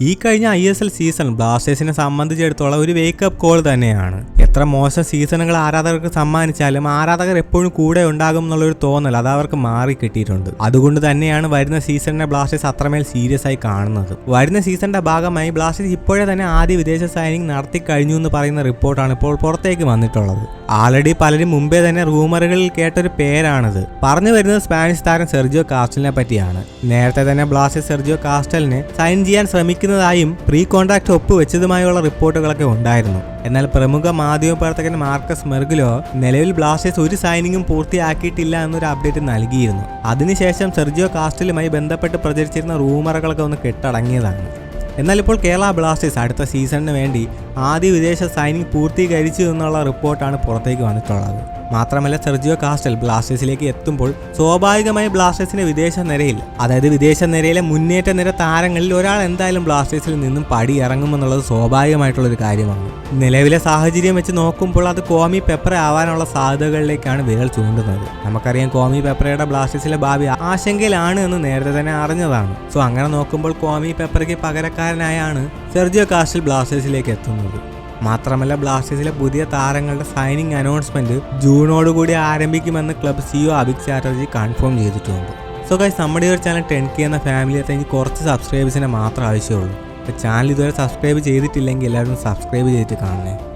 ഈ കഴിഞ്ഞ I S L season ബ്ലാസ്റ്റേഴ്സിനെ സംബന്ധിച്ചിടത്തോളം ഒരു വേക്കപ്പ് കോൾ തന്നെയാണ്. എത്ര മോശം സീസണുകൾ ആരാധകർക്ക് സമ്മാനിച്ചാലും ആരാധകർ എപ്പോഴും കൂടെ ഉണ്ടാകും എന്നുള്ളൊരു തോന്നൽ അത് അവർക്ക് മാറി കിട്ടിയിട്ടുണ്ട്. അതുകൊണ്ട് തന്നെയാണ് വരുന്ന സീസണിനെ ബ്ലാസ്റ്റേഴ്സ് അത്രമേൽ സീരിയസ് ആയി കാണുന്നത്. വരുന്ന സീസണിന്റെ ഭാഗമായി ബ്ലാസ്റ്റേഴ്സ് ഇപ്പോഴേ തന്നെ ആദ്യ വിദേശ സൈനിങ് നടത്തി കഴിഞ്ഞു എന്ന് പറയുന്ന റിപ്പോർട്ടാണ് ഇപ്പോൾ പുറത്തേക്ക് വന്നിട്ടുള്ളത്. ആൾറെഡി പലരും മുമ്പേ തന്നെ റൂമറുകളിൽ കേട്ടൊരു പേരാണിത്. പറഞ്ഞു വരുന്നത് സ്പാനിഷ് താരം സെർജിയോ കാസ്റ്റലിനെ പറ്റിയാണ്. നേരത്തെ തന്നെ ബ്ലാസ്റ്റേഴ്സ് സെർജിയോ കാസ്റ്റലിനെ സൈൻ ചെയ്യാൻ ശ്രമിക്കുന്നതായും പ്രീ കോൺട്രാക്ട് ഒപ്പുവെച്ചതുമായുള്ള റിപ്പോർട്ടുകളൊക്കെ ഉണ്ടായിരുന്നു. എന്നാൽ പ്രമുഖ മാധ്യമപ്രവർത്തകൻ മാർക്കസ് മെർഗുലോ നിലവിൽ ബ്ലാസ്റ്റേഴ്സ് ഒരു സൈനിങ്ങും പൂർത്തിയാക്കിയിട്ടില്ല എന്നൊരു അപ്ഡേറ്റ് നൽകിയിരുന്നു. അതിനുശേഷം സെർജിയോ കാസ്റ്റലുമായി ബന്ധപ്പെട്ട് പ്രചരിച്ചിരുന്ന റൂമറുകളൊക്കെ ഒന്ന് കെട്ടടങ്ങിയതാണ്. എന്നാൽ ഇപ്പോൾ കേരള ബ്ലാസ്റ്റേഴ്സ് അടുത്ത സീസണിന് വേണ്ടി ആദ്യ വിദേശ സൈനിങ് പൂർത്തീകരിച്ചു എന്നുള്ള റിപ്പോർട്ടാണ് പുറത്തേക്ക് വന്നിട്ടുള്ളത്. മാത്രമല്ല സെർജിയോ കാസ്റ്റൽ ബ്ലാസ്റ്റേഴ്സിലേക്ക് എത്തുമ്പോൾ സ്വാഭാവികമായി ബ്ലാസ്റ്റേഴ്സിന്റെ വിദേശ നിരയിൽ അതായത് വിദേശ നിരയിലെ മുന്നേറ്റ നിര താരങ്ങളിൽ ഒരാൾ എന്തായാലും ബ്ലാസ്റ്റേഴ്സിൽ നിന്നും പടി ഇറങ്ങുമെന്നുള്ളത് സ്വാഭാവികമായിട്ടുള്ള ഒരു കാര്യമാണ്. നിലവിലെ സാഹചര്യം വെച്ച് നോക്കുമ്പോൾ അത് കോമി പെപ്പറ ആവാനുള്ള സാധ്യതകളിലേക്കാണ് വിരൽ ചൂണ്ടുന്നത്. നമുക്കറിയാം കോമി പെപ്പറയുടെ ബ്ലാസ്റ്റേഴ്സിലെ ഭാവി ആശങ്കയിലാണ് എന്ന് നേരത്തെ തന്നെ അറിഞ്ഞതാണ്. സോ അങ്ങനെ നോക്കുമ്പോൾ കോമി പെപ്പറയ്ക്ക് പകരക്കാരനായാണ് സെർജിയോ കാസ്റ്റൽ ബ്ലാസ്റ്റേഴ്സിലേക്ക് എത്തുന്നത്. മാത്രമല്ല ബ്ലാസ്റ്റേഴ്സിലെ പുതിയ താരങ്ങളുടെ സൈനിങ് അനൗൺസ്മെന്റ് ജൂണോടുകൂടി ആരംഭിക്കുമെന്ന് club CEO Abhik Chatterjee confirm ചെയ്തിട്ടുണ്ട്. സോ ഗൈസ് നമ്മുടെ ഒരു ചാനൽ ടെൻ കെ എന്ന ഫാമിലി എനിക്ക് കുറച്ച് സബ്സ്ക്രൈബേഴ്സിനെ മാത്രം ആവശ്യമുള്ളൂ. ചാനൽ ഇതുവരെ സബ്സ്ക്രൈബ് ചെയ്തിട്ടില്ലെങ്കിൽ എല്ലാവരും സബ്സ്ക്രൈബ് ചെയ്തിട്ട് കാണണേ.